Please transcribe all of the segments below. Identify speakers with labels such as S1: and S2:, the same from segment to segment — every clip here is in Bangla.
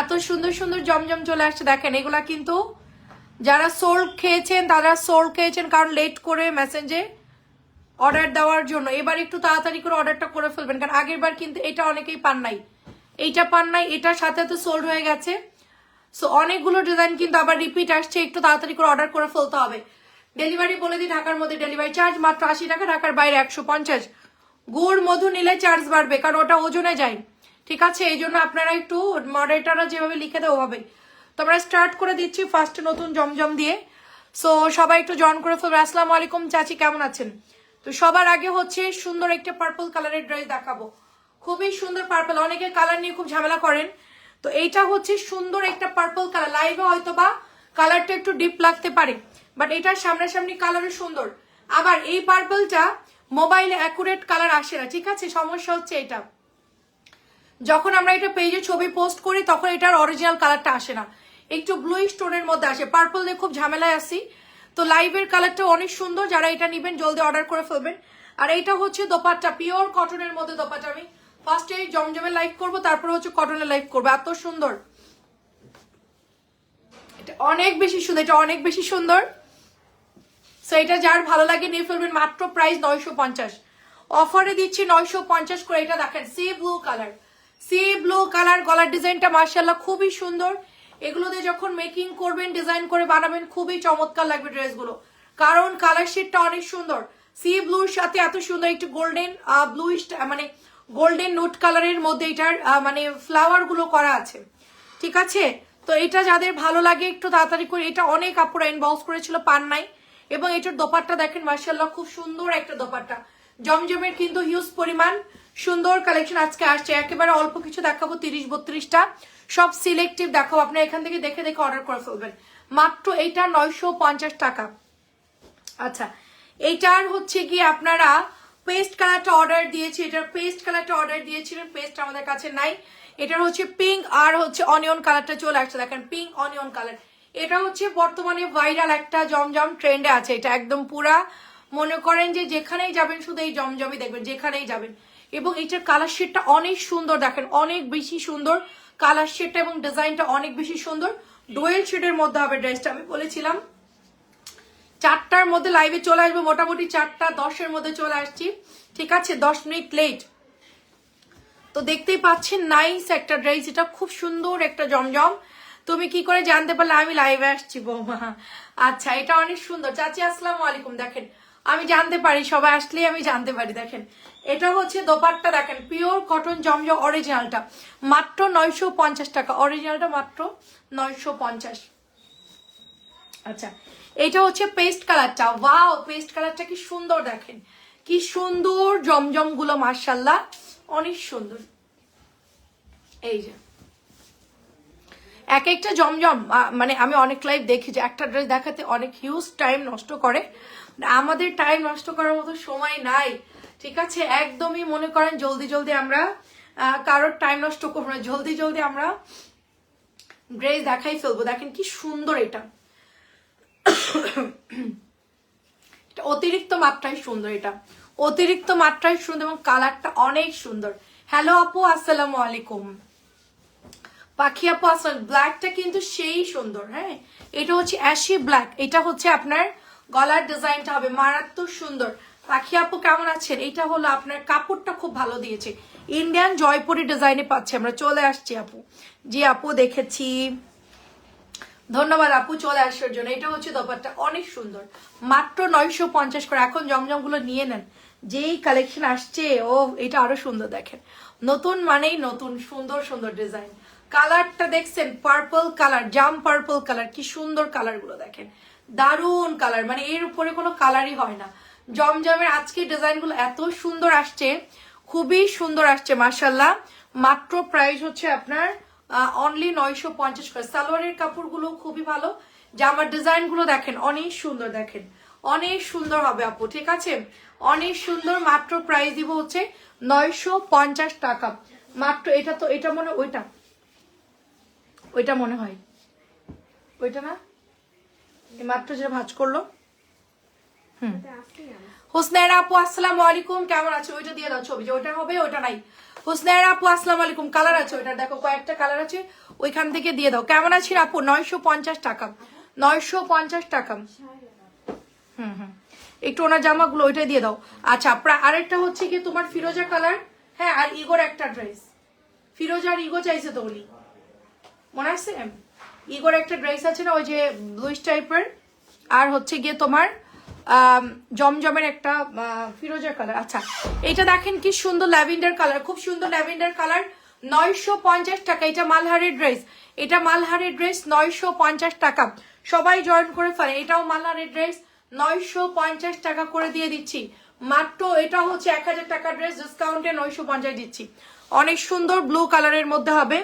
S1: এত সুন্দর সুন্দর জমজম চলে আসছে, দেখেন, এগুলা কিন্তু যারা সোল খেয়েছেন, তারা সোল খেয়েছেন কারণ লেট করে মেসেঞ্জে অর্ডার দেওয়ার জন্য। এবার একটু তাড়াতাড়ি করে অর্ডারটা করে ফেলবেন, কারণ আগের বার কিন্তু এটা অনেকেই পান নাই। এইটা পান নাই, এটার সাথে তো সোল্ড হয়ে গেছে। সো অনেকগুলো ডিজাইন কিন্তু আবার রিপিট আসছে, একটু তাড়াতাড়ি করে অর্ডার করে ফেলতে হবে। ডেলিভারি বলে দিই, ঢাকার মধ্যে ডেলিভারি চার্জ মাত্র আশি টাকা, ঢাকার বাইরে একশো পঞ্চাশ। গুড়, মধু নিলে চার্জ বাড়বে, কারণ ওটা ওজনে যায়। ঠিক আছে, এই জন্য আপনারা একটু মডারেটাররা যেভাবে লিখে দেয় হবে। তো আমরা স্টার্ট করে দিচ্ছি ফার্স্ট নতুন জমজম দিয়ে। সো সবাই একটু জয়েন করে ফেলবে। আসসালামু আলাইকুম চাচি, কেমন আছেন? তো সবার আগে হচ্ছে সুন্দর একটা পার্পল কালারের ড্রেস দেখাবো। খুবই সুন্দর পার্পল অনেকে কালার নিয়ে খুব ঝামেলা করেন। তো এইটা হচ্ছে সুন্দর একটা পার্পল কালার লাইভে হয়তো বা কালারটা একটু ডিপ লাগতে পারে বাট এটার সামনাসামনি কালারও সুন্দর। আবার এই পার্পলটা মোবাইলে অ্যাকুরেট কালার আসে না, ঠিক আছে? সমস্যা হচ্ছে এটা। যখন আমরা এটা পেজে ছবি পোস্ট করি, তখন এটার অরিজিনাল কালারটা আসে না। একটু ব্লু স্টোনের মধ্যে আসে। পার্পল দিয়ে খুব ঝামেলায় আসি তো লাইভের কালারটা অনেক সুন্দর। যারা এটা নিবেন, জলদি অর্ডার করে ফেলবেন। আর এইটা হচ্ছে দোপাট্টা। পিওর কটনের মধ্যে দোপাট্টা। আমি ফার্স্টে জমজমে লাইভ করব, তারপরে হচ্ছে কটনে লাইভ করব। এত সুন্দর। এটা অনেক বেশি সুন্দর। এটা অনেক বেশি সুন্দর। সো এটা যার ভালো লাগে নিয়ে ফেলবেন। মাত্র প্রাইস নয়শো পঞ্চাশ। অফারে দিচ্ছি নয়শো পঞ্চাশ করে। এটা দেখেন sea blue colour sea blue colour গলার ডিজাইনটা মার্শাল্লাহ খুবই সুন্দর। এগুলোতে যখন মেকিং করবেন ডিজাইন করে বানাবেন, খুবই চমৎকার লাগবে ড্রেসগুলো। কারণ কালার শেডটা অনেক সুন্দর। সি ব্লুর সাথে এত সুন্দর একটু গোল্ডেন ব্লু মানে গোল্ডেন নোট কালারের মধ্যে এটার মানে ফ্লাওয়ারগুলো করা আছে। ঠিক আছে? তো এটা যাদের ভালো লাগে একটু তাড়াতাড়ি করে, এটা অনেক আপুরা ইনবক্স করেছিল পান নাই এবং এটার দোপাট্টা দেখেন, মার্শাল্লাহ খুব সুন্দর একটা দোপাট্টা। জমজমের কিন্তু হিউজ পরিমাণ। সুন্দর কালেকশন আজকে আসছে। একেবারে অল্প কিছু দেখাবো, তিরিশ, বত্রিশটা। সব সিলেক্টিভ দেখাবো। আপনি এখান থেকে দেখে দেখে অর্ডার করে ফেলবেন। মাত্র এইটা নয়শো পঞ্চাশ টাকা। আচ্ছা এইটার হচ্ছে কি আপনারা পেস্ট কালারটা অর্ডার দিয়েছি। এটার পেস্ট কালারটা অর্ডার দিয়েছিলেন পেস্ট আমাদের কাছে নাই। এটার হচ্ছে পিঙ্ক আর হচ্ছে অনিয়ন কালারটা চলে আসছে। দেখেন পিঙ্ক অনিয়ন কালার এটা হচ্ছে বর্তমানে ভাইরাল একটা জমজম ট্রেন্ডে আছে। এটা একদম পুরা। মনে করেন যে যেখানেই যাবেন শুধু এই জমজমই দেখবেন, যেখানেই যাবেন। এবং এটার কালার শেডটা অনেক সুন্দর, দেখেন, অনেক বেশি সুন্দর। কালার শেডটা এবং ডিজাইনটা অনেক বেশি সুন্দর। ডোয়েল শেডের মধ্যে হবে ড্রেসটা আমি বলেছিলাম। চারটার মধ্যে লাইভে চলে আসব, মোটামুটি চারটা, দশের মধ্যে চলে আসছি। ঠিক আছে, দশ মিনিট লেট তো দেখতেই পাচ্ছেন নাইস একটা ড্রেস এটা খুব সুন্দর একটা জমজম। তুমি কি করে জানতে পারলে, আমি লাইভে আসছি, বৌমা। আচ্ছা এটা অনেক সুন্দর। চাচি, আসসালামু আলাইকুম, দেখেন। আমি জানতে পারি, সবাই আসলেই আমি জানতে পারি, দেখেন। এটা হচ্ছে দোপাট্টা দেখেন পিওর কটন জমজম অরিজিনালটা মাত্র নয়শো পঞ্চাশ টাকা। অরিজিনালটা মাত্র নয়শো পঞ্চাশ। আচ্ছা এটা হচ্ছে পেস্ট কালারটা ওয়াও পেস্ট কালারটা কি সুন্দর দেখেন। কি সুন্দর জমজমগুলো মার্শাল্লাহ অনেক সুন্দর। এই যে। এক একটা জমজম মানে আমি অনেক লাইভ দেখি যে একটা ড্রেস দেখাতে অনেক হিউজ টাইম নষ্ট করে। আমাদের টাইম নষ্ট করার মতো সময় নাই। ঠিক আছে? একদমই মনে করেন জলদি জলদি আমরা কারোর টাইম নষ্ট করব না। জলদি জলদি আমরা ড্রেস দেখাই ফেলব। দেখেন কি সুন্দর এটা। অতিরিক্ত মাত্রায় সুন্দর এটা। অতিরিক্ত মাত্রায় সুন্দর এবং কালারটা অনেক সুন্দর। হ্যালো আপু, আসসালামু আলাইকুম। পাখি আপু আসল ব্ল্যাকটা কিন্তু সেই সুন্দর হ্যাঁ? এটা হচ্ছে অ্যাশি ব্ল্যাক এটা হচ্ছে আপনার গলার ডিজাইনটা হবে। মারাত্মক সুন্দর। পাখি আপু কেমন আছেন? এটা হলো আপনার কাপড়টা খুব ভালো দিয়েছে। ইন্ডিয়ান জয়পুরি ডিজাইনে পাচ্ছি আমরা। চলে আসছি আপু। জি আপু, দেখেছি। ধন্যবাদ আপু, চলে আসার জন্য। এটা হচ্ছে দোপাট্টা। অনেক সুন্দর। মাত্র নয়শো পঞ্চাশ করে। এখন জমজমগুলো নিয়ে নেন। যেই কালেকশন আসছে, ও, এটা আরও সুন্দর দেখেন। নতুন মানেই নতুন, সুন্দর সুন্দর ডিজাইন কালারটা দেখছেন? পার্পল কালার জাম পার্পল কালার কি সুন্দর কালারগুলো দেখেন। দারুণ কালার মানে এর উপরে কোনো কালারই হয় না। জমজমের আজকে ডিজাইনগুলো এত সুন্দর আসছে, খুবই সুন্দর আসছে মার্শাল্লাহ মাত্র প্রাইস হচ্ছে আপনার অনলি নয়শো পঞ্চাশ করে। সালোয়ারের কাপড়গুলো খুবই ভালো। জামার ডিজাইনগুলো দেখেন, অনেক সুন্দর দেখেন। অনেক সুন্দর হবে আপু, ঠিক আছে? অনেক সুন্দর, মাত্র প্রাইস দিব হচ্ছে নয়শো পঞ্চাশ টাকা। মাত্র এটা তো, এটা মনে, ওইটা। ওইটা মনে হয়। ওইটা না? মাত্র যেটা ভাজ করল। হুম। হুসনাইরা আপু, আসসালামু আলাইকুম। কেমন আছে? ওইটা দিয়ে দাও ছবি। যে ওটা হবে, ওটা নাই। হুসনাইরা আপু, আসসালামু আলাইকুম। কালার আছে ওইটা দেখো, কয়েকটা কালার আছে। ওইখান থেকে দিয়ে দাও। কেমন আছি আপু? নয়শো পঞ্চাশ টাকা। নয়শো পঞ্চাশ টাকা। হুম হুম। একটু ওনার জামাগুলো ওইটা দিয়ে দাও। আচ্ছা আরেকটা হচ্ছে কি তোমার ফিরোজা কালার? হ্যাঁ আর ইগোর একটা ড্রেস। ফিরোজা আর ইগো চাইছে তো উনি মনে আছে? ইগোর একটা ড্রেস আছে না, ওই যে ব্লুইশ টাইপের আর হচ্ছে গিয়ে তোমার জমজমের একটা ফিরোজা কালার আচ্ছা এটা দেখেন কি সুন্দর ল্যাভেন্ডার কালার খুব সুন্দর ল্যাভেন্ডার কালার নয়শো পঞ্চাশ টাকা, এটা মালহারের ড্রেস এটা মালহারের ড্রেস নয়শো পঞ্চাশ টাকা। সবাই জয়েন করে ফেলে এটাও মালহারের ড্রেস নয়শো পঞ্চাশ টাকা করে দিয়ে দিচ্ছি। মাত্র এটা হচ্ছে এক হাজার টাকা ড্রেস ডিসকাউন্টে নয়শো পঞ্চাশ দিচ্ছি। অনেক সুন্দর ব্লু কালারের মধ্যে হবে।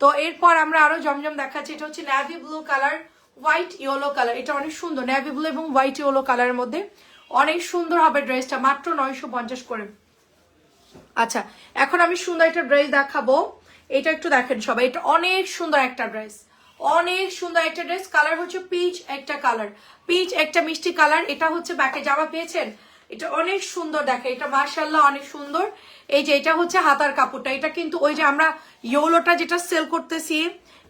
S1: তো এরপর আমরা আরও জমজম দেখাচ্ছি, এটা হচ্ছে navy blue colour white yellow colour. এটা অনেক সুন্দর ন্যাভি ব্লু এবং হোয়াইট ইয়েলো কালারের মধ্যে। অনেক সুন্দর হবে ড্রেসটা, মাত্র নয়শো পঞ্চাশ করে। আচ্ছা এখন আমি সুন্দর একটা ড্রেস দেখাবো। এটা একটু দেখেন সবাই, এটা অনেক সুন্দর একটা ড্রেস। অনেক সুন্দর একটা ড্রেস, কালার হচ্ছে পিচ একটা কালার। পিচ একটা মিষ্টি কালার, এটা হচ্ছে ব্যাকে জামা পেয়েছেন? এটা অনেক সুন্দর দেখে, এটা মার্শাল্লাহ অনেক সুন্দর। এই যে এটা হচ্ছে হাতার কাপড়টা, এটা কিন্তু ওই যে আমরা ইয়োলোটা যেটা সেল করতেছি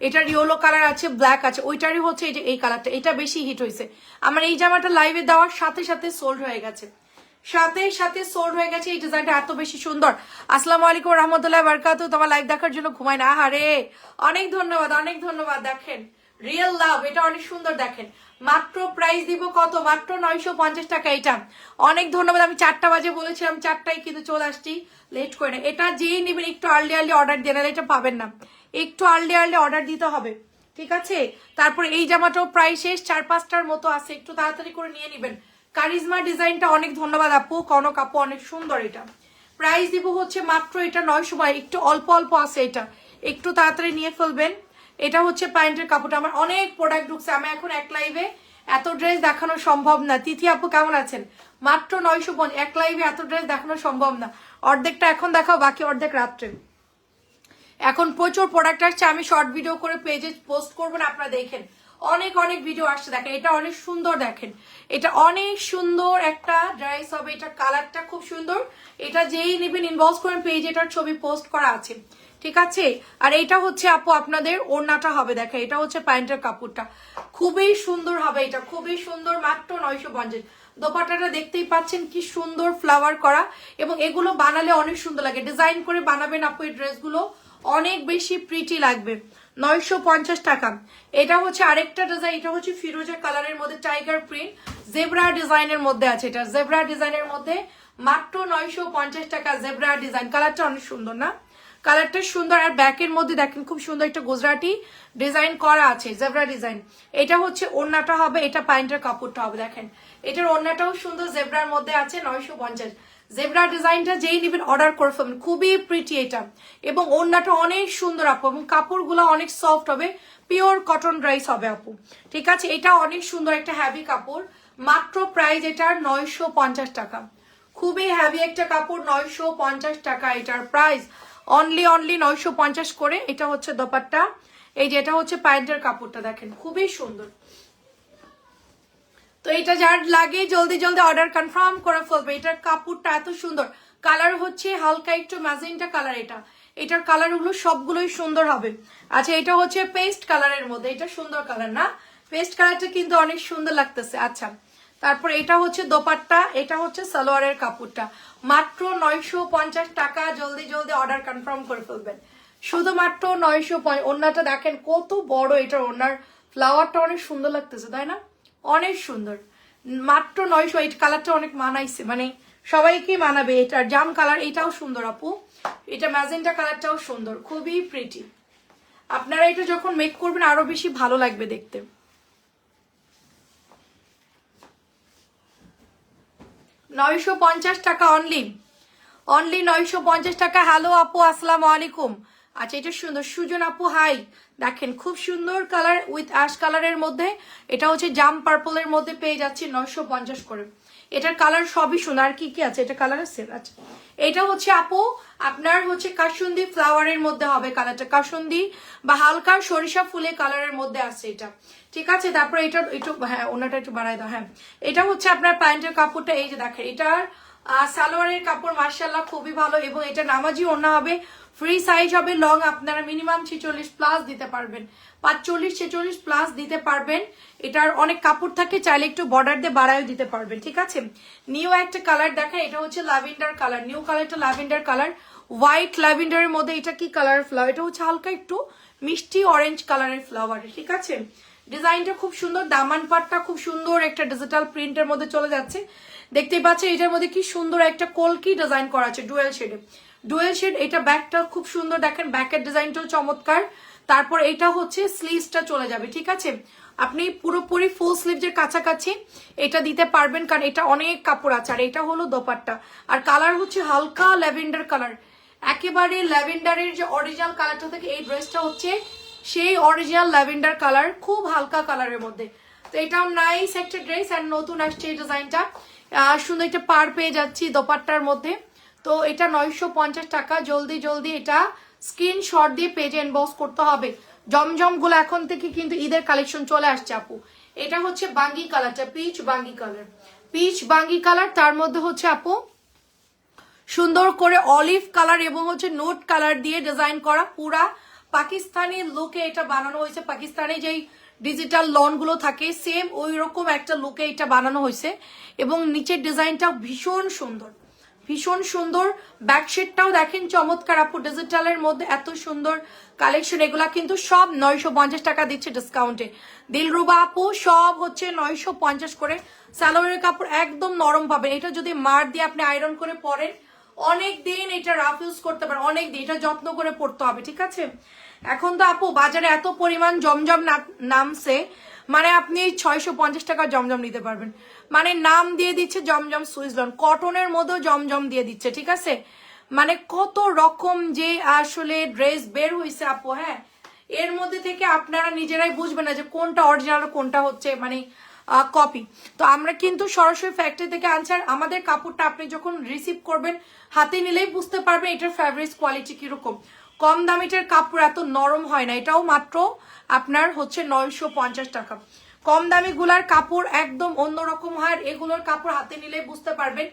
S1: এটার ইয়েলো কালার আছে ব্ল্যাক আছে, ওইটারই হচ্ছে এই যে এই কালারটা এটা বেশি হিট হয়েছে। আমার এই জামাটা লাইভে দেওয়ার সাথে সাথে সোল্ড হয়ে গেছে। সাথে সাথে সোল্ড হয়ে গেছে, এই ডিজাইনটা এত বেশি সুন্দর। আসসালামু আলাইকুম রহমতুল্লাহ বারকাত তোমার লাইভ দেখার জন্য ঘুমাই না। আহারে! অনেক ধন্যবাদ অনেক ধন্যবাদ। দেখেন রিয়েল লাভ এটা অনেক সুন্দর দেখেন। মাত্র প্রাইস দিব কত? মাত্র নয়শো পঞ্চাশ টাকা এটা। অনেক ধন্যবাদ, আমি চারটা বাজে বলেছিলাম, চারটায় কিন্তু চলে আসছি। লেট করে না। এটা যেই নেবেন একটু আর্লি আর্লি অর্ডার দিয়ে এটা পাবেন না। একটু আর্লি আর্লি অর্ডার দিতে হবে, ঠিক আছে? তারপর এই জামাটাও প্রায় শেষ, চার পাঁচটার মতো আছে, একটু তাড়াতাড়ি করে নিয়ে নেবেন। কারিজমা ডিজাইনটা অনেক ধন্যবাদ আপু, কনক আপু অনেক সুন্দর এটা। প্রাইস দিব হচ্ছে মাত্র এটা নয় সময়, একটু অল্প অল্প আছে এটা। একটু তাড়াতাড়ি নিয়ে ফেলবেন। এটা হচ্ছে প্যান্টের কাপড়টা, আমার অনেক প্রোডাক্ট ঢুকছে, আমি এখন এক লাইভে এত ড্রেস দেখানো সম্ভব না। তিথি আপু কেমন আছেন? মাত্র নয়শো এক লাইভে এত ড্রেস দেখানো সম্ভব না। অর্ধেকটা এখন দেখাও, বাকি অর্ধেক রাত্রে। এখন প্রচুর প্রোডাক্ট আসছে, আমি শর্ট ভিডিও করে পেজে পোস্ট করব না, আপনারা দেখেন। অনেক অনেক ভিডিও আসছে, দেখেন, এটা অনেক সুন্দর, দেখেন। এটা অনেক সুন্দর একটা ড্রেস হবে, এটা কালারটা খুব সুন্দর। এটা যেই নেবেন ইনভলভ করেন পেজে এটার ছবি পোস্ট করা আছে, ঠিক আছে? আর এটা হচ্ছে আপু, আপনাদের ওড়নাটা হবে, দেখেন, এটা হচ্ছে প্যান্টের কাপড়টা। খুবই সুন্দর হবে এটা, খুবই সুন্দর, মাত্র নয়শো পঞ্চাশ। দোপাটাটা দেখতেই পাচ্ছেন, কি সুন্দর ফ্লাওয়ার করা। এবং এগুলো বানালে অনেক সুন্দর লাগে। ডিজাইন করে বানাবেন আপু এই ড্রেসগুলো অনেক বেশি প্রিটি লাগবে। নয়শো পঞ্চাশ টাকা। এটা হচ্ছে আরেকটা ডিজাইন এটা হচ্ছে ফিরোজা কালারের মধ্যে টাইগার প্রিন্ট জেব্রা ডিজাইনের মধ্যে আছে এটা। জেব্রা ডিজাইনের মধ্যে মাত্র নয়শো পঞ্চাশ টাকা জেব্রা ডিজাইন কালারটা অনেক সুন্দর না? কালারটা সুন্দর আর ব্যাকের মধ্যে দেখেন খুব সুন্দর একটা গুজরাটি ডিজাইন করা আছে জেব্রা ডিজাইন এটা হচ্ছে ওড়নাটা হবে, এটা প্যান্টের কাপড়টা হবে, দেখেন। এটার ওড়নাটাও সুন্দর জেব্রার মধ্যে আছে নয়শো পঞ্চাশ। জেব্রা ডিজাইনটা যেই নেবেন অর্ডার করে ফেলবেন। খুবই প্রিটি এটা। এবং ওড়নাটা অনেক সুন্দর আপু, এবং কাপড়গুলো অনেক সফট হবে। পিওর কটন রাইস হবে আপু। ঠিক আছে, এটা অনেক সুন্দর একটা হ্যাভি কাপড়। মাত্র প্রাইস এটার নয়শো পঞ্চাশ টাকা। খুবই হ্যাভি একটা কাপড়, নয়শো পঞ্চাশ টাকা এটার প্রাইস অনলি অনলি নয়শো পঞ্চাশ করে। এটা হচ্ছে দোপাট্টা। এই যে, এটা হচ্ছে প্যান্টের কাপড়টা দেখেন। খুবই সুন্দর। তো এটা যার লাগে, জলদি জলদি অর্ডার কনফার্ম করে ফেলবে। এটার কাপড়টা এত সুন্দর। কালার হচ্ছে হালকা একটু ম্যাজেন্টা কালার এটা। এটার কালারগুলো সবগুলোই সুন্দর হবে। আচ্ছা এটা হচ্ছে পেস্ট কালারের মধ্যে। এটা সুন্দর কালার না? পেস্ট কালারটা কিন্তু অনেক সুন্দর লাগতেছে। আচ্ছা তারপর এটা হচ্ছে দোপাট্টা। এটা হচ্ছে সালোয়ারের কাপড়টা। মাত্র নয়শো পঞ্চাশ টাকা। জলদি জলদি অর্ডার কনফার্ম করে ফেলবেন। শুধুমাত্র নয়শো ওনাটা দেখেন কত বড়। এটার ওনার ফ্লাওয়ারটা অনেক সুন্দর লাগতেছে, তাই না? অনেক সুন্দর। মাত্র নয়শো এই কালারটা অনেক মানাইছে মানে সবাইকে মানাবে এটার জাম কালার এটাও সুন্দর আপু। এটা ম্যাজেন্টা কালারটাও সুন্দর, খুবই প্রিটি আপনারা এটা যখন মেক করবেন, আরও বেশি ভালো লাগবে দেখতে। নয়শো পঞ্চাশ টাকা অনলি অনলি নয়শো পঞ্চাশ টাকা। হ্যালো আপু, আসসালামু আলাইকুম। আচ্ছা এটা সুন্দর। সুজন আপু হাই দেখেন, খুব সুন্দর কালার উইথ অ্যাশ কালারের মধ্যে। এটা হচ্ছে জাম পার্পলের মধ্যে পেয়ে যাচ্ছে নয়শো পঞ্চাশ করে। এটার কালার সবই সুন্দর আর কি কি আছে? এটা কালার আছে? আচ্ছা। এটা হচ্ছে আপু, আপনার হচ্ছে কাসুন্দি ফ্লাওয়ারের মধ্যে হবে কালারটা। কাসুন্দি বা হালকা সরিষা ফুলের কালারের মধ্যে আছে এটা। ঠিক আছে? তারপরে এটা একটু হ্যাঁ ওনাটা একটু বাড়াই দাও। হ্যাঁ। এটা হচ্ছে আপনার প্যান্টের কাপড়টা। এই যে দেখেন, এটার সালোয়ারের কাপড় মার্শাল্লাহ খুবই ভালো এবং এটা নামাজি ওনা হবে ফ্রি সাইজ হবে লং আপনারা মিনিমাম ছেচল্লিশ প্লাস দিতে পারবেন। পাঁচচল্লিশ, ছেচল্লিশ প্লাস দিতে পারবেন। এটার অনেক কাপড় থাকে, চাইলে একটু বর্ডার দিয়ে বাড়ায়ও দিতে পারবেন, ঠিক আছে? নিউ একটা কালার দেখেন এটা হচ্ছে ল্যাভেন্ডার কালার নিউ কালারটা ল্যাভেন্ডার কালার হোয়াইট ল্যাভেন্ডারের মধ্যে এটা কি কালার ফ্লাওয়ার এটা হচ্ছে হালকা একটু মিষ্টি অরেঞ্জ কালারের ফ্লাওয়ার ঠিক আছে? ডিজাইনটা খুব সুন্দর, দামান পাটটা খুব সুন্দর একটা ডিজিটাল প্রিন্টের মধ্যে চলে যাচ্ছে। দেখতেই পাচ্ছেন, এটার মধ্যে কি সুন্দর একটা কলকি ডিজাইন করা আছে ডুয়েল শেডে ডুয়েল শেড, এটা ব্যাকটা খুব সুন্দর দেখেন, ব্যাকের ডিজাইনটাও চমৎকার। তারপর এটা হচ্ছে স্লিভসটা চলে যাবে, ঠিক আছে? আপনি পুরোপুরি ফুল স্লিভসের কাছাকাছি এটা দিতে পারবেন, কারণ এটা অনেক কাপড় আছে, আর এটা হলো দোপাট্টা। আর কালার হচ্ছে হালকা ল্যাভেন্ডার কালার। একেবারে ল্যাভেন্ডারের যে অরিজিনাল কালারটা থাকে, এই ড্রেসটা হচ্ছে সেই অরিজিনাল ল্যাভেন্ডার কালার, খুব হালকা কালারের মধ্যে। তো এটাও নাইস একটা ড্রেস আর নতুন আসছে এই ডিজাইনটা সুন্দর একটা পার পেয়ে যাচ্ছি দোপাট্টার মধ্যে। তো এটা নয়শো পঞ্চাশ টাকা। জলদি জলদি এটা স্ক্রিনশট দিয়ে পেজে ইনবক্স করতে হবে। জমজমগুলো এখন থেকে কিন্তু ঈদের কালেকশন চলে আসছে, আপু। এটা হচ্ছে বাঙ্গি কালারটা পিচ বাঙ্গি কালার পিচ বাঙ্গি কালার তার মধ্যে হচ্ছে, আপু, সুন্দর করে অলিভ কালার এবং হচ্ছে নোট কালার দিয়ে ডিজাইন করা পুরা পাকিস্তানি লুকে এটা বানানো হয়েছে। পাকিস্তানি যেই ডিজিটাল লনগুলো থাকে সেম ওই রকম একটা লুকে এটা বানানো হয়েছে। এবং নিচের ডিজাইনটা ভীষণ সুন্দর। ভীষণ সুন্দর ব্যাকশেটটাও দেখেন, চমৎকার আপু, ডিজিটালের মধ্যে এত সুন্দর কালেকশন এগুলা কিন্তু সব নয়শো পঞ্চাশ টাকা দিচ্ছে ডিসকাউন্টে দিলরুবা আপু, সব হচ্ছে নয়শো পঞ্চাশ করে। স্যালোয়ারের কাপড় একদম নরম পাবেন। এটা যদি মার দিয়ে আপনি আয়রন করে পরেন অনেক দিন এটা রাফ ইউজ করতে পারেন অনেক দিন এটা যত্ন করে পড়তে হবে, ঠিক আছে? এখন তো আপু, বাজারে এত পরিমাণ জমজম নামছে। মানে আপনি ছয়শো পঞ্চাশ টাকা জমজম নিতে পারবেন। মানে নাম দিয়ে দিচ্ছে জমজম সুইজলন কটনের মধ্যেও জমজম দিয়ে দিচ্ছে, ঠিক আছে? মানে কত রকম যে আসলে ড্রেস বের হয়েছে আপু হ্যাঁ? এর মধ্যে থেকে আপনারা নিজেরাই বুঝবেন না যে কোনটা অরিজিনাল কোনটা হচ্ছে মানে কপি তো আমরা কিন্তু সরাসরি ফ্যাক্টরি থেকে আনছি আর আমাদের কাপড়টা আপনি যখন রিসিভ করবেন, হাতে নিলেই বুঝতে পারবেন এটার ফ্যাব্রিক্স কোয়ালিটি কীরকম। কম দামিটার কাপড় এত নরম হয় না, এটাও মাত্র আপনার হচ্ছে নয়শো পঞ্চাশ টাকা। কম দামি গুলার কাপড় একদম অন্যরকম হয় এগুলোর কাপড় হাতে নিলে বুঝতে পারবেন।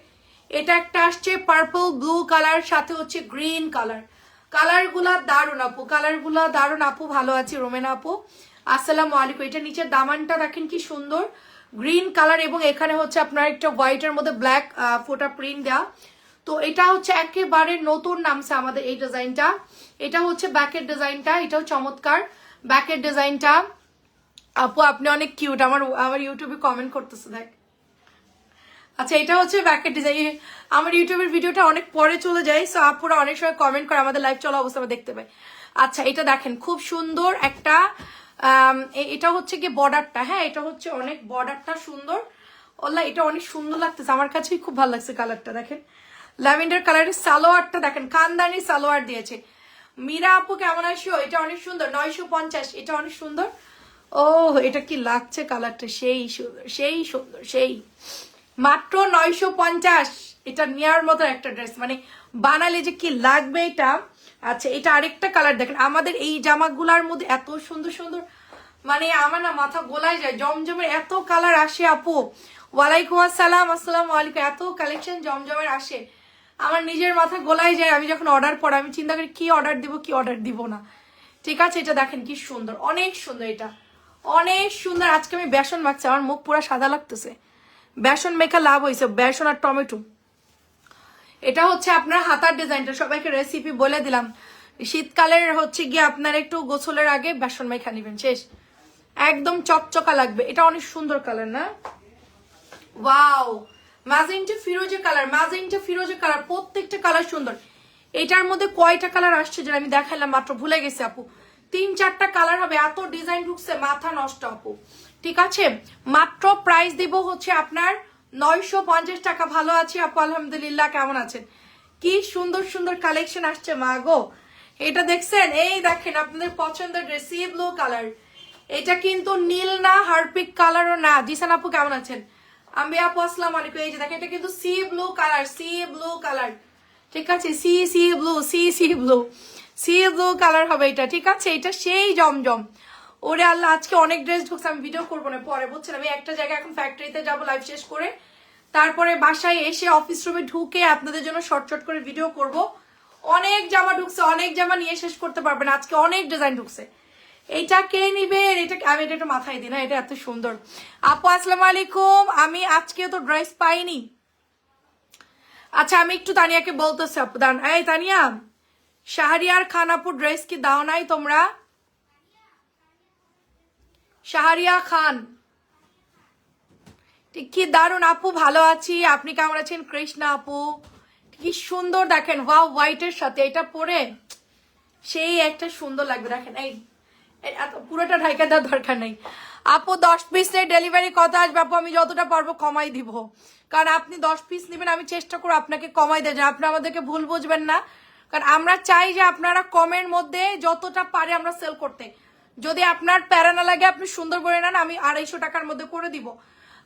S1: এটা একটা আসছে পার্পল ব্লু কালার সাথে হচ্ছে গ্রিন কালার কালারগুলা দারুণ আপু কালারগুলা দারুণ আপু, ভালো আছে রোমেনা আপু। আসসালামু আলাইকুম, এটা নিচের দামানটা দেখেন কি সুন্দর। গ্রিন কালার এবং এখানে হচ্ছে আপনার একটা হোয়াইটের মধ্যে ব্ল্যাক ফোটা প্রিন্ট দেওয়া তো এটা হচ্ছে একেবারে নতুন নামছে আমাদের এই ডিজাইনটা এটা হচ্ছে ব্যাকের ডিজাইনটা এটাও চমৎকার। ব্যাকের ডিজাইনটা। আপু, আপনি অনেক কিউট আমার আমার ইউটিউবে কমেন্ট করতেছে, দেখ। আচ্ছা এটা হচ্ছে ব্যাকের ডিজাইন। আমার ইউটিউবের ভিডিওটা অনেক পরে চলে যায় সো আপুরা অনেক সময় কমেন্ট করে আমাদের লাইভ চলা অবস্থা আমরা দেখতে পাই। আচ্ছা এটা দেখেন, খুব সুন্দর একটা এটা হচ্ছে কি বর্ডারটা হ্যাঁ? এটা হচ্ছে অনেক বর্ডারটা সুন্দর। ওল্লা, এটা অনেক সুন্দর লাগতেছে। আমার কাছেই খুব ভালো লাগছে কালারটা দেখেন। ল্যাভেন্ডার কালারের সালোয়ারটা, দেখেন, কান্দানি সালোয়ার দিয়েছে। মীরা আপু, কেমন আসিও এটা অনেক সুন্দর। নয়শো পঞ্চাশ, এটা অনেক সুন্দর। ও এটা কি লাগছে কালারটা? সেই সুন্দর সেই সুন্দর, সেই। মাত্র নয়শো পঞ্চাশ, এটা নেওয়ার মতো একটা ড্রেস। মানে বানালে যে কি লাগবে এটা? আচ্ছা এটা আরেকটা কালার দেখেন। আমাদের এই জামাগুলার মধ্যে এত সুন্দর সুন্দর মানে আমার না মাথা গোলায় যায়। জমজমের এত কালার আসে আপু। ওয়ালাইকুম আসসালাম আসসালাম আলাইকুম। এত কালেকশন জমজমের আসে। আমার নিজের মাথা গোলায় যায়, আমি যখন অর্ডার পর আমি চিন্তা করি কি অর্ডার দিব, কি অর্ডার দিব না। ঠিক আছে, এটা দেখেন কি সুন্দর, অনেক সুন্দর এটা। অনেক সুন্দর, আজকে আমি বেসন মাখছি, আমার মুখ পুরো সাদা লাগতেছে। বেসন মেখা লাভ হয়েছে, বেসন আর টমেটো। এটা হচ্ছে আপনার হাতার ডিজাইনটা, সবাইকে রেসিপি বলে দিলাম। শীতকালের হচ্ছে গিয়ে আপনার একটু গোসলের আগে বেসন মেখা নেবেন, শেষ। একদম চকচকা লাগবে, এটা অনেক সুন্দর কালার না? ওয়াও ম্যাজেন্টা ফিরোজে কালার ম্যাজেন্টা ফিরোজে কালার প্রত্যেকটা কালার সুন্দর। এটার মধ্যে কয়টা কালার আসছে যেটা আমি দেখালাম মাত্র, ভুলে গেছি আপু। তিন, চারটা কালার হবে, এত ডিজাইন ঢুকছে, মাথা নষ্ট আপু। ঠিক আছে? মাত্র প্রাইস দিব হচ্ছে আপনার নয়শো পঞ্চাশ টাকা। ভালো আছি আপু, আলহামদুলিল্লাহ, কেমন আছেন? কি সুন্দর সুন্দর কালেকশন আসছে, মা গো। এটা দেখছেন? এই দেখেন, আপনাদের পছন্দের ড্রেস ব্লু কালার এটা কিন্তু নীল না, হারপিক কালারও না। জিসান আপু, কেমন আছেন? আমি আপু, আসসালাম এই যে দেখেন, এটা কিন্তু sea blue colour sea blue colour ঠিক আছে? Sea sea blue sea sea blue sea blue colour হবে এটা, ঠিক আছে? এটা সেই জমজম। ওরে আল্লাহ, আজকে অনেক ড্রেস ঢুকছে, আমি ভিডিও করব না, পরে, বুঝছেন? আমি একটা জায়গায় এখন ফ্যাক্টরিতে যাব লাইভ শেষ করে। তারপরে বাসায় এসে অফিস রুমে ঢুকে আপনাদের জন্য শর্ট শর্ট করে ভিডিও করব। অনেক জামা ঢুকছে, অনেক জামা নিয়ে শেষ করতে পারবেন আজকে অনেক ডিজাইন ঢুকছে। এইটা কে নিবেন এটা আমি এটা একটু মাথায় দিই না, এটা এত সুন্দর। আপু, আসসালামু আলাইকুম। আমি আজকে তো ড্রেস পাইনি। আচ্ছা আমি একটু তানিয়াকে বলতেছি, আপু দান এই তানিয়া, শাহরিয়ার খান আপু, ড্রেস কি দাও নাই তোমরা? শাহরিয়া খান। ঠিক, কি দারুণ আপু, ভালো আছি। আপনি কেমন আছেন? কৃষ্ণা আপু, কি সুন্দর দেখেন। ওয়াও, হোয়াইটের সাথে। এটা পরে সেই একটা সুন্দর লাগবে, দেখেন। এই পুরোটা ঢাকা দেওয়ার দরকার নেই। আপু, দশ পিসের ডেলিভারি কত আসবে? আপু, আমি যতটা পারব কমাই দিব। কারণ আপনি দশ পিস নেবেন, আমি চেষ্টা করব আপনাকে কমাই দেবেন আপনি আমাদেরকে ভুল বুঝবেন না। কারণ আমরা চাই যে আপনারা কমের মধ্যে যতটা পারে আমরা সেল করতে। যদি আপনার প্যারা না লাগে, আপনি সুন্দর করে নেন, আমি আড়াইশো টাকার মধ্যে করে দিব।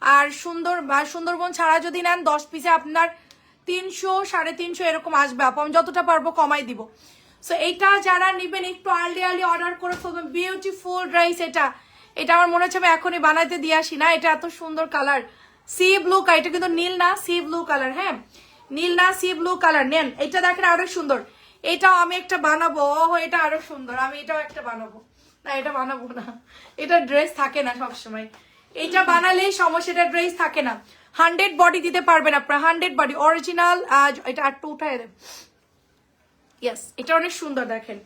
S1: আর সুন্দর, বা সুন্দরবন ছাড়া যদি নেন, দশ পিসে আপনার তিনশো, সাড়ে তিনশো এরকম আসবে। আপু, আমি যতটা পারব কমাই দিব। সো এইটা যারা নেবেন একটু আর্লি আর্লি অর্ডার করে ফেলবেন বিউটিফুল রাইস এটা। এটা আমার মনে হচ্ছে আমি এখনই বানাইতে দিয়ে আসি না। এটা এত সুন্দর কালার সি ব্লু এটা কিন্তু নীল না সি ব্লু কালার হ্যাঁ? নীল না সি ব্লু কালার নেন, এটা দেখেন আরও সুন্দর। এটাও আমি একটা বানাবো। ও এটা আরও সুন্দর। আমি এটাও একটা বানাবো। না, এটা বানাবো না। এটা ড্রেস থাকে না সবসময়। এটা বানালেই সমস্যা, এটা ড্রেস থাকে না। হান্ড্রেড বডি দিতে পারবেন আপনার। হান্ড্রেড বডি অরিজিনাল আজ, এটা আর টু উঠায় দেন। ইয়েস এটা অনেক সুন্দর দেখেন।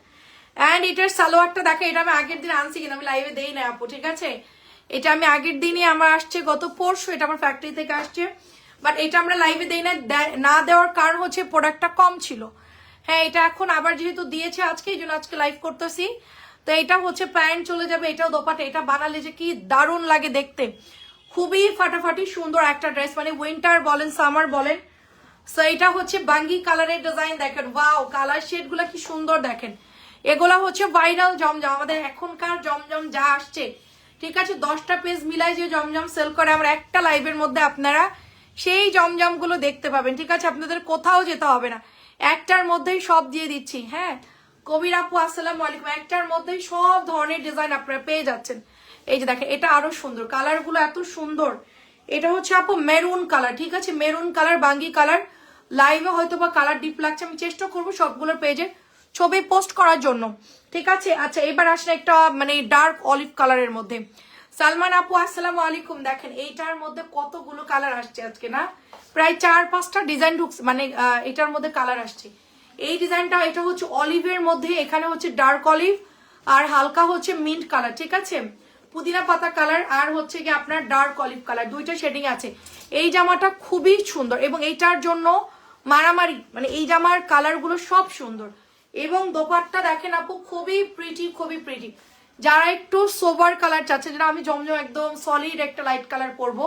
S1: অ্যান্ড এটার সালোয়ারটা দেখে এটা আমি আগের দিন আনছি কিনা, আমি লাইভে দেই না আপু, ঠিক আছে? এটা আমি আগের দিনই আমার আসছে, গত পরশু এটা আমার ফ্যাক্টরি থেকে আসছে। বাট এটা আমরা লাইভে দেই না না দেওয়ার কারণ হচ্ছে প্রোডাক্টটা কম ছিল। হ্যাঁ এটা এখন আবার যেহেতু দিয়েছে আজকে, এই জন্য আজকে লাইভ করতেছি। তো এটা হচ্ছে প্যান্ট চলে যাবে, এটাও দোপাটে এটা বানালে যে কি দারুণ লাগে দেখতে। খুবই ফাটাফাটি সুন্দর একটা ড্রেস মানে উইন্টার বলেন সামার বলেন সো এটা হচ্ছে বাঙ্গি কালারের ডিজাইন দেখেন। ওয়াও কালার শেডগুলা কি সুন্দর দেখেন। এগুলা হচ্ছে ভাইরাল জমজম। আমাদের এখনকার জমজম যা আসছে, ঠিক আছে, দশটা পেজ মিলাই যে জমজম সেল করে আমরা একটা লাইভের মধ্যে আপনারা সেই জমজমগুলো দেখতে পাবেন, ঠিক আছে? আপনাদের কোথাও যেতে হবে না। একটার মধ্যেই সব দিয়ে দিচ্ছি হ্যাঁ? কবির আপু, আসসালামু আলাইকুম। একটার মধ্যেই সব ধরনের ডিজাইন আপনারা পেয়ে যাচ্ছেন। এই যে দেখেন, এটা আরও সুন্দর। কালারগুলো এত সুন্দর। এটা হচ্ছে আপু মেরুন কালার ঠিক আছে? মেরুন কালার বাঙ্গি কালার লাইভে হয়তো বা কালার ডিপ লাগছে, আমি চেষ্টা করব সবগুলো পেজে ছবি পোস্ট করার জন্য। ঠিক আছে? আচ্ছা এবার আসলে একটা মানে ডার্ক অলিভ কালারের মধ্যে। সালমান আপু, আসসালামু আলাইকুম। দেখেন, এইটার মধ্যে কতগুলো কালার আসছে আজকে, না? প্রায় চার, পাঁচটা ডিজাইন ঢুকছে মানে এটার মধ্যে কালার আসছে। এই ডিজাইনটা এটা হচ্ছে অলিভের মধ্যে, এখানে হচ্ছে ডার্ক অলিভ আর হালকা হচ্ছে মিন্ট কালার ঠিক আছে? পুদিনা পাতা কালার আর হচ্ছে কি আপনার ডার্ক অলিভ কালার দুইটা শেডিং আছে। এই জামাটা খুবই সুন্দর, এবং এইটার জন্য মারামারি মানে এই জামার কালারগুলো সব সুন্দর। এবং দোপাট্টা দেখেন আপু, খুবই প্রিটি খুবই প্রিটি যারা একটু সোবার কালার চাচ্ছে, যেটা আমি জমজম একদম সলিড একটা লাইট কালার পরবো,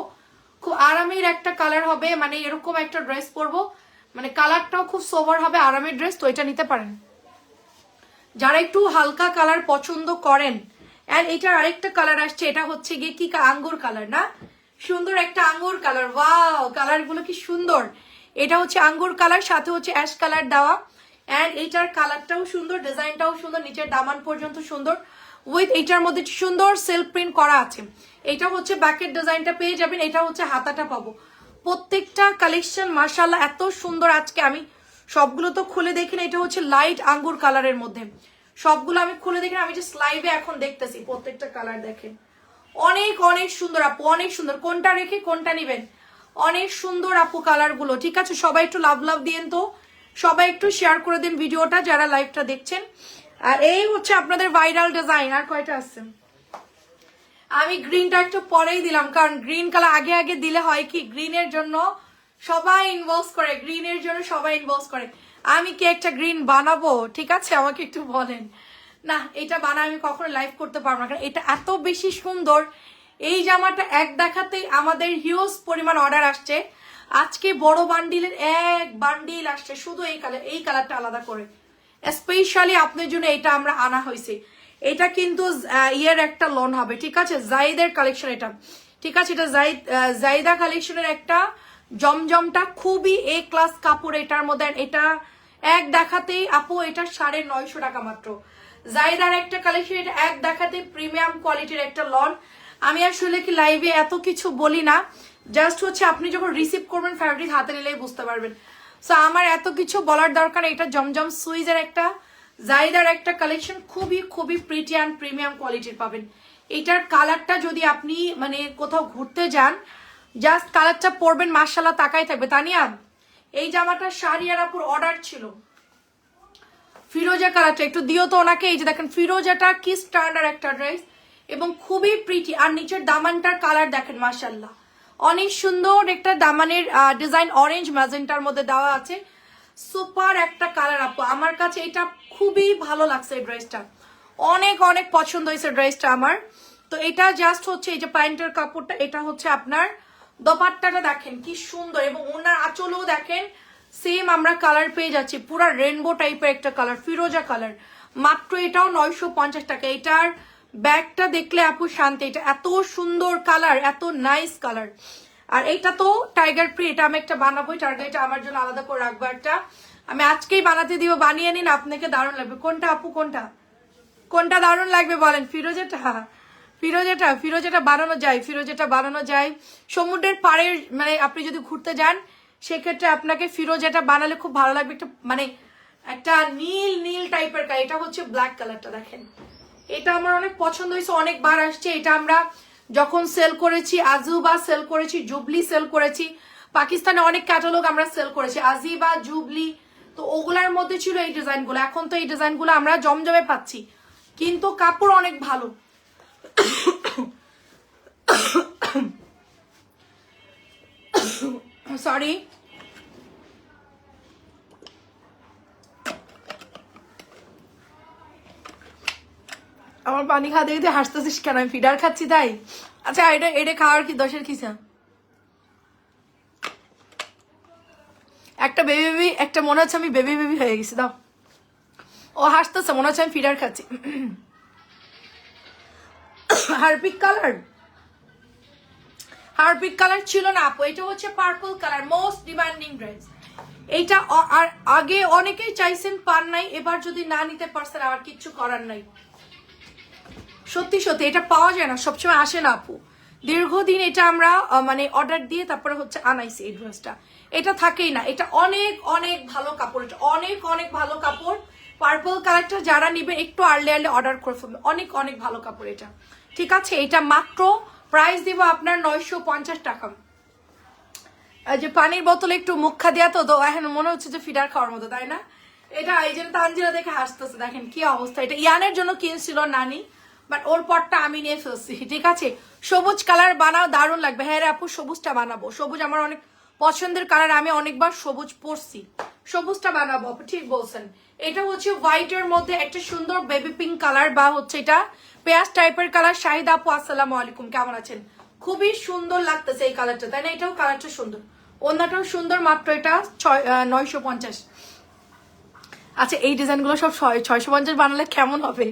S1: খুব আরামের একটা কালার হবে মানে এরকম একটা ড্রেস পরবো। মানে কালারটাও খুব সোবার হবে, আরামের ড্রেস তো এটা নিতে পারেন। যারা একটু হালকা কালার পছন্দ করেন অ্যান্ড আরেকটা কালার আসছে, এটা হচ্ছে গিয়ে কি আঙ্গুর কালার না? সুন্দর একটা আঙ্গুর কালার ওয়াও কালারগুলো কি সুন্দর। এটা হচ্ছে আঙ্গুর কালার, সাথে হচ্ছে অ্যাশ কালার দেওয়া। অ্যান্ড এইটার কালারটাও সুন্দর, ডিজাইনটাও সুন্দর, নিচের দামান পর্যন্ত সুন্দর। উইথ এইটার মধ্যে সুন্দর সেলফ প্রিন্ট করা আছে। এটা হচ্ছে ব্যাকের ডিজাইনটা পেয়ে যাবেন, এটা হচ্ছে হাতাটা পাবো। প্রত্যেকটা কালেকশন মার্শাল্লাহ এত সুন্দর আজকে আমি সবগুলো তো খুলে দেখি না, এটা হচ্ছে লাইট আঙ্গুর কালারের মধ্যে। সবগুলো আমি খুলে দেখি না, আমি যে স্লাইভে এখন দেখতেছি প্রত্যেকটা কালার দেখেন। অনেক অনেক সুন্দর আপু, অনেক সুন্দর। কোনটা রেখে কোনটা নিবেন? অনেক সুন্দর আপু কালারগুলো। ঠিক আছে, সবাই একটু লাভ লাভ দিন তো। সবাই একটু শেয়ার করে দিন ভিডিওটা যারা লাইভটা দেখছেন। আর এই হচ্ছে আপনাদের ভাইরাল ডিজাইন আর কয়টা আছে? আমি গ্রিনটা একটু পরেই দিলাম, কারণ গ্রিন কালার আগে আগে দিলে হয় কি গ্রিনের জন্য সবাই ইনভলভ করে গ্রিনের জন্য সবাই ইনভলভ করে। আমি কি একটা গ্রিন বানাবো? ঠিক আছে, আমাকে একটু বলেন। না, এটা বানা আমি কখনো লাইভ করতে পারব না, কারণ এটা এত বেশি সুন্দর এই জামাটা এক দেখাতেই আমাদের হিউজ পরিমাণ অর্ডার আসছে। আজকে বড় বান্ডিলের এক বান্ডিল আসছে, শুধু এই কালার এই কালারটা আলাদা করে। স্পেশালি আপনার জন্য এটা আমরা আনা হয়েছে। এটা কিন্তু ইয়ের একটা লোন হবে, ঠিক আছে? জাইদের কালেকশন এটা। ঠিক আছে, এটা জাইদ জাইদা কালেকশনের একটা জমজমটা খুবই এ ক্লাস কাপড় এটার মধ্যে। এটা এক দেখাতেই আপু, এটা সাড়ে নয়শো টাকা মাত্র। জাইদার একটা কালেকশন এটা এক দেখাতে প্রিমিয়াম কোয়ালিটির একটা লন আমি আসলে কি লাইভে এত কিছু বলি না জাস্ট হচ্ছে আপনি যখন রিসিভ করবেন ফ্যাব্রিক হাতে নিলেই বুঝতে পারবেন। সো আমার এত কিছু বলার দরকার, এটা জমজম সুইজের একটা, জাইদার একটা কালেকশন খুবই খুবই প্রিটি অ্যান্ড প্রিমিয়াম কোয়ালিটির পাবেন। এটার কালারটা যদি আপনি মানে কোথাও ঘুরতে যান জাস্ট কালারটা পরবেন মার্শাল্লাহ তাকাই থাকবে। তানিয়া, এই জামাটা শাড়ি শাড়িয়ারাপুর অর্ডার ছিল। ফিরোজা কালারটা একটু দিও তো ওনাকে, এই যে দেখেন, ফিরোজাটা কি স্ট্যান্ডার্ড একটা ড্রেস এবং খুবই প্রিটি আর নিচের দামানটার কালার দেখেন মাসাল্লাহ অনেক সুন্দর একটা দামানের ডিজাইন অরেঞ্জ ম্যাজেন্টার মধ্যে দেওয়া আছে। সুপার একটা কালার আপু। আমার কাছে এটা খুবই ভালো লাগছে এই ড্রেসটা অনেক অনেক পছন্দ হয়েছে ড্রেসটা আমার। তো এটা জাস্ট হচ্ছে এই যে প্যান্টের কাপড়টা, এটা হচ্ছে আপনার দোপাট্টাটা দেখেন, কি সুন্দর। এবং ওনার আঁচলও দেখেন সেম আমরা কালার পেয়ে যাচ্ছি। পুরো রেনবো টাইপের একটা কালার ফিরোজা কালার মাত্র এটাও নয়শো পঞ্চাশ টাকা। এটার ব্যাগটা দেখলে আপু শান্তি, এটা এত সুন্দর কালার, এত নাইস কালার। আর এটা তো টাইগার প্রি এটা আমি একটা বানাবোই টার্গেট এটা আমার জন্য আলাদা করে রাখব একটা। আমি আজকেই বানাতে দিব, বানিয়ে নিন, আপনাকে দারুণ লাগবে। কোনটা আপু, কোনটা? কোনটা দারুণ লাগবে বলেন? ফিরোজাটা ফিরোজাটা ফিরোজাটা বানানো যায়, ফিরোজাটা বানানো যায়। সমুদ্রের পাড়ের মানে আপনি যদি ঘুরতে যান, সেক্ষেত্রে আপনাকে ফিরোজাটা বানালে খুব ভালো লাগবে। একটা মানে একটা নীল নীল টাইপের কালার, এটা হচ্ছে ব্ল্যাক কালারটা দেখেন। এটা আমার অনেক পছন্দ হয়েছে, অনেকবার আসছে। এটা আমরা যখন সেল করেছি, আজুবা সেল করেছি, জুবলি সেল করেছি, পাকিস্তানে অনেক ক্যাটালগ আমরা সেল করেছি, আজিবা, জুবলি, তো ওগুলার মধ্যে ছিল এই ডিজাইনগুলো। এখন তো এই ডিজাইনগুলো আমরা জমজমে পাচ্ছি। কিন্তু কাপড় অনেক ভালো। সরি আমার পানি খাওয়া দেখে হাসতেছিস কেন? আমি ফিডার খাচ্ছি তাই। আচ্ছা এটা এটা খাওয়ার কি দশের খিসা একটা বেবি বেবি একটা মনে হচ্ছে আমি বেবি বেবি হয়ে গেছি, দাও। ও হাসতেছে, মনে হচ্ছে আমি ফিডার খাচ্ছি। Harpic colour? হারপিক কালার ছিল না আপু, এটা হচ্ছে purple colour most demanding dress এইটা আর আগে অনেকেই চাইছেন পান নাই, এবার যদি না নিতে পারছেন আবার কিচ্ছু করার নাই। সত্যি সত্যি, এটা পাওয়া যায় না, সবসময় আসে না আপু। দীর্ঘদিন এটা আমরা মানে অর্ডার দিয়ে তারপরে হচ্ছে আনাইছি এই ড্রেসটা এটা থাকেই না, এটা অনেক অনেক ভালো কাপড়, এটা অনেক অনেক ভালো কাপড়। পার্পল কালারটা যারা নিবে একটু আর্লি আর্লি অর্ডার করে ফেলবে। অনেক অনেক ভালো কাপড় এটা। ঠিক আছে, এটা মাত্র প্রাইস দিব আপনার নয়শো পঞ্চাশ টাকা। যে পানির বোতলে একটু মুখা দেওয়া তো তো এখন মনে হচ্ছে যে ফিডার খাওয়ার মতো, তাই না? এটা এই জন্য তানজিরা দেখে হাসতেছে, দেখেন কি অবস্থা। এটা ইয়ানের জন্য কিনছিল নানি। বাট ওর পরটা আমি নিয়ে ফেলছি, ঠিক আছে? সবুজ কালার বানাও, দারুণ লাগবে। হ্যাঁ আপু, সবুজটা বানাবো। সবুজ আমার অনেক পছন্দের কালার, আমি অনেকবার সবুজ পরছি। সবুজটা বানাবো আপু, ঠিক বলছেন। এটা হচ্ছে হোয়াইটের মধ্যে একটা সুন্দর বেবি পিঙ্ক কালার বা হচ্ছে এটা পেঁয়াজ টাইপের কালার। শাহিদ আপু, আসসালামু আলাইকুম, কেমন আছেন? খুবই সুন্দর লাগতেছে এই কালারটা, তাই না? এটাও কালারটা সুন্দর। অন্যটাও সুন্দর, মাত্র এটা ছয় নয়শো পঞ্চাশ। আচ্ছা এই ডিজাইনগুলো সব ছয় ছয়শো পঞ্চাশ বানালে কেমন হবে?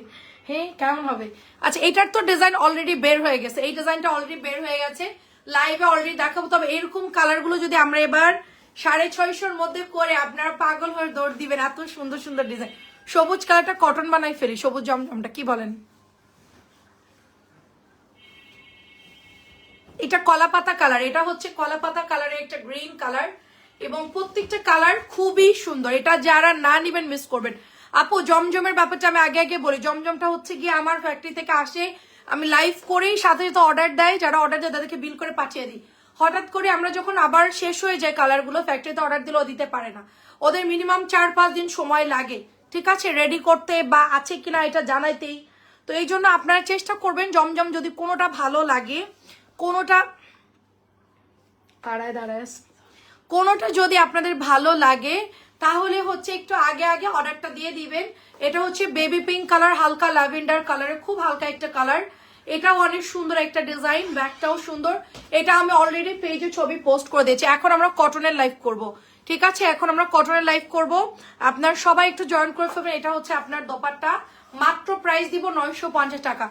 S1: কেমন হবে? আচ্ছা এটার তো ডিজাইন অলরেডি বের হয়ে গেছে। এই ডিজাইনটা অলরেডি বের হয়ে গেছে। লাইভে অলরেডি দেখাবো। তবে এরকম যদি আমরা এবার সাড়ে ছয়শোর মধ্যে করে আপনারা পাগল হয়ে দৌড় দিবেন, এত সুন্দর সুন্দর ডিজাইন সবুজ কালারটা কটন বানাই ফেলি, সবুজ জমজমটা, কি বলেন? এটা কলাপাতা কালার এটা হচ্ছে কলাপাতা কালারের একটা গ্রিন কালার এবং প্রত্যেকটা কালার খুবই সুন্দর। এটা যারা না নিবেন মিস করবেন। আপু জমজমের ব্যাপারটা আমি আগে আগে বলি। জমজমটা হচ্ছে গিয়ে আমার ফ্যাক্টরি থেকে আসে আমি লাইভ করেই সাথে সাথে অর্ডার দেয় যারা অর্ডার দেয় তাদেরকে বিল করে পাঠিয়ে দিই। হঠাৎ করে আমরা যখন আবার শেষ হয়ে যায় কালারগুলো ফ্যাক্টরিতে অর্ডার দিলেও দিতে পারে না। ওদের মিনিমাম চার পাঁচ দিন সময় লাগে। ঠিক আছে? রেডি করতে বা আছে কিনা এটা জানাইতেই। তো এই জন্য আপনারা চেষ্টা করবেন জমজম যদি কোনোটা ভালো লাগে কোনোটা দাঁড়ায় দাঁড়ায়। কোনোটা যদি আপনাদের ভালো লাগে তাহলে হচ্ছে একটু আগে আগে অর্ডারটা দিয়ে দিবেন। এটা হচ্ছে বেবি পিঙ্ক কালার হালকা ল্যাভেন্ডার কালারের খুব হালকা একটা কালার এটাও অনেক সুন্দর একটা ডিজাইন ব্যাগটাও সুন্দর। এটা আমি অলরেডি পেজে ছবি পোস্ট করে দিয়েছি। এখন আমরা কটনের লাইভ করব। ঠিক আছে? এখন আমরা কটনের লাইভ করব। আপনার সবাই একটু জয়েন করে ফেলবেন। এটা হচ্ছে আপনার দোপাট্টা। মাত্র প্রাইস দিব নয়শো পঞ্চাশ টাকা।